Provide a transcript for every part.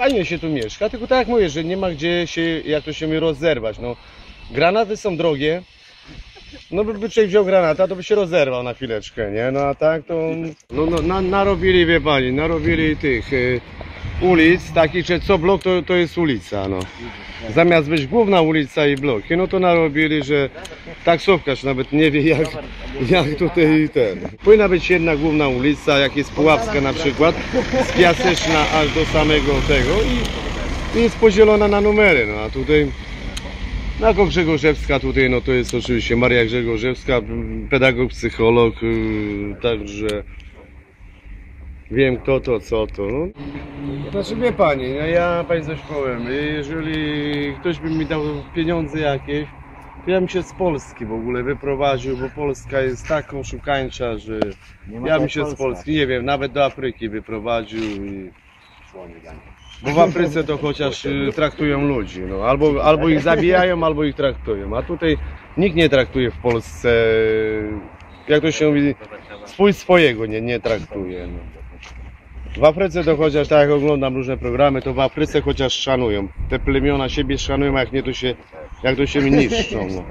fajnie się tu mieszka, tylko tak jak mówię, że nie ma gdzie się, jak to się mi rozerwać, no. Granaty są drogie, no by, by wziął granata, to by się rozerwał na chwileczkę, nie? No a tak to, no, no na, narobili, wie pani, narobili tych y, ulic, takich, że co blok to, to jest ulica, no. Zamiast być główna ulica i bloki, no to narobili, że taksówkarz nawet nie wie jak, jak tutaj ten. Powinna być jedna główna ulica, jak jest Puławska na przykład, z Piaseczna aż do samego tego i, i jest podzielona na numery, no a tutaj no jako Grzegorzewska tutaj, no to jest oczywiście Maria Grzegorzewska, pedagog, psycholog, y, także wiem kto to, co to. No. Znaczy wie pani, no ja pani coś powiem, jeżeli ktoś by mi dał pieniądze jakieś, to ja bym się z Polski w ogóle wyprowadził, bo Polska jest tak oszukańcza, że ja bym się z Polski, nie wiem, nawet do Afryki wyprowadził i... Bo w Afryce to chociaż y, traktują ludzi, no. albo, albo ich zabijają, albo ich traktują, a tutaj nikt nie traktuje w Polsce, jak to się mówi, swój swojego nie, nie traktuje. No. W Afryce to chociaż, tak jak oglądam różne programy, to w Afryce chociaż szanują. Te plemiona siebie szanują, a jak nie to się, jak to się niszczą. No.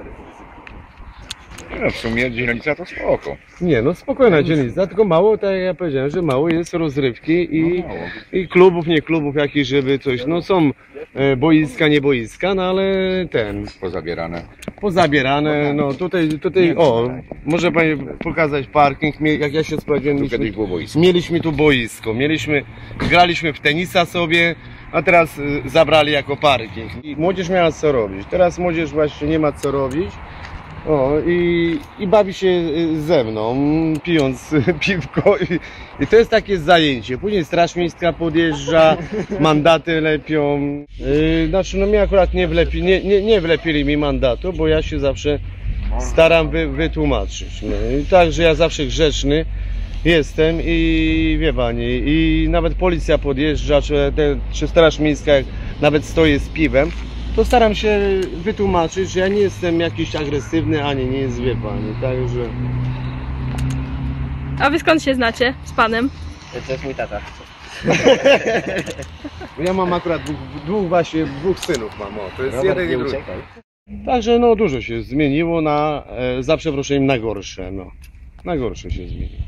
No, w sumie dzielnica to spoko. Nie, no spokojna dzielnica, tylko mało, tak jak ja powiedziałem, że mało jest rozrywki i, No mało. i klubów, nie klubów jakichś, żeby coś, no są e, boiska, nie boiska, no ale ten, Pozabierane. pozabierane, no tutaj, tutaj, o, może Pani pokazać parking, Mie- jak ja się sprawdziłem, Tu mieliśmy, kiedyś było boisko. mieliśmy tu boisko, mieliśmy, graliśmy w tenisa sobie, a teraz y, zabrali jako parking. I młodzież miała co robić, teraz młodzież właśnie nie ma co robić, o, i, i bawi się y, ze mną, pijąc piwko i, i to jest takie zajęcie. Później Straż Miejska podjeżdża, mandaty lepią. Yy, znaczy no mnie akurat nie, wlepi, nie, nie, nie wlepili mi mandatu, bo ja się zawsze staram wy, wytłumaczyć. No. Także ja zawsze grzeczny jestem i wie pani, i nawet policja podjeżdża, czy, te, czy Straż Miejska nawet stoi z piwem, to staram się wytłumaczyć, że ja nie jestem jakiś agresywny, ani nie jest, wie pani, także... A wy skąd się znacie z panem? To jest mój tata. Ja mam akurat dwóch, dwóch właśnie, dwóch synów mam, o, to jest Robert, jeden nie i drugi. uciekaj. Także no dużo się zmieniło na, e, za przeproszeniem, na gorsze, no. Na gorsze się zmieniło.